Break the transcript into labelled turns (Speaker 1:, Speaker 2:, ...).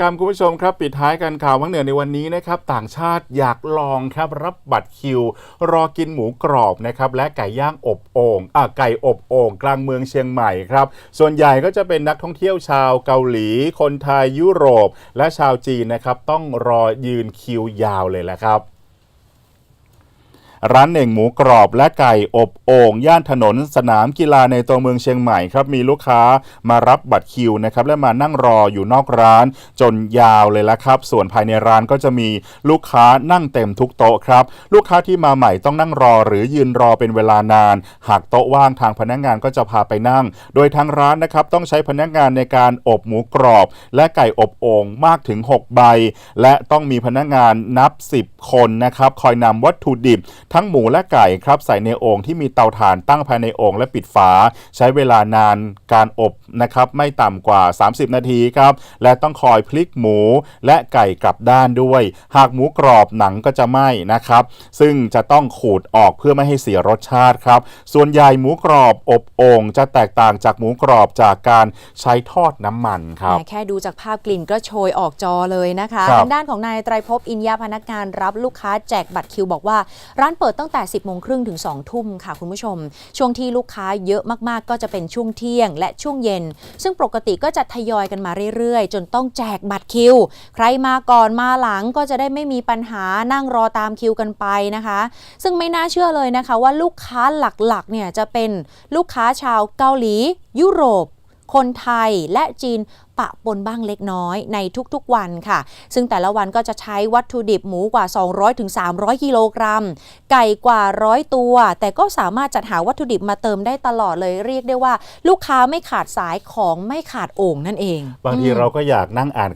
Speaker 1: กรรมคุณผู้ชมครับ ปิดท้ายกันข่าววังเหนือในวันนี้นะครับ ต่างชาติอยากลองครับรับบัตรคิว รอกินหมูกรอบนะครับและไก่ย่างอบโอ่งอ่าไก่อบโอ่งกลางเมืองเชียงใหม่ครับ ส่วนใหญ่ก็จะเป็นนักท่องเที่ยวชาวเกาหลี คนไทยยุโรป และชาวจีนนะครับ ต้องรอยืนคิวยาวเลยแหละครับ ร้านเหน่งหมูกรอบและไก่อบโอ่งย่านถนนสนามกีฬาในตัวเมืองเชียงใหม่ครับมีลูกค้ามารับบัตรคิวนะครับและมานั่งรออยู่นอกร้าน จนยาวเลยละครับ ส่วนภายในร้านก็จะมีลูกค้านั่งเต็มทุกโต๊ะครับ ลูกค้าที่มาใหม่ต้องนั่งรอหรือยืนรอเป็นเวลานาน หากโต๊ะว่างทางพนักงานก็จะพาไปนั่ง โดยทางร้านนะครับต้องใช้พนักงานในการอบหมูกรอบ และไก่อบโอ่งมากถึง 6 ใบ และต้องมีพนักงานนับ 10 คนนะครับคอยนำวัตถุดิบทั้งหมูและไก่ครับใส่ในโอ่งที่มีเตาถ่านตั้งภายในโอ่งและปิดฝา ใช้เวลานานการอบนะครับไม่ต่ำกว่า 30 นาทีครับและต้องคอยพลิกหมูและไก่กลับด้านด้วย หากหมูกรอบหนังก็จะไหม้นะครับ ซึ่งจะต้องขูดออกเพื่อไม่ให้เสียรสชาติครับ ส่วนใหญ่หมูกรอบอบโอ่งจะแตกต่างจากหมูกรอบจากการใช้ทอดน้ำมันครับ
Speaker 2: แหมแค่ดูจากภาพกลิ่นก็โชยออกจอเลยนะคะ
Speaker 1: ครับ
Speaker 2: ทางด้านของนายไตรภพอินยาพนักงานรับลูกค้าแจกบัตรคิวบอกว่า ร้านเปิดตั้งแต่ 10โมงครึ่งถึง 2 ทุ่มค่ะคุณผู้ชม ช่วงที่ลูกค้าเยอะมากๆ ก็จะเป็นช่วงเที่ยงและช่วงเย็น ซึ่งปกติก็จะทยอยกันมาเรื่อยๆ จนต้องแจกบัตรคิว ใครมาก่อนมาหลังก็จะได้ไม่มีปัญหานั่งรอตามคิวกันไปนะคะ ซึ่งไม่น่าเชื่อเลยนะคะว่าลูกค้าหลักๆเนี่ยจะเป็นลูกค้าชาวเกาหลี ยุโรป คนไทยและจีนปะปนบ้างเล็กน้อยในทุกๆวันค่ะ ซึ่งแต่ละวันก็จะใช้วัตถุดิบหมูกว่า 200-300 กิโลกรัม ไก่กว่าร้อยตัว แต่ก็สามารถจัดหาวัตถุดิบมาเติมได้ตลอดเลยเรียกได้ว่า ลูกค้าไม่ขาดสายของไม่ขาดโอ่งนั่นเอง
Speaker 1: บางที
Speaker 2: อืม
Speaker 1: เราก็อยากนั่งอ่าน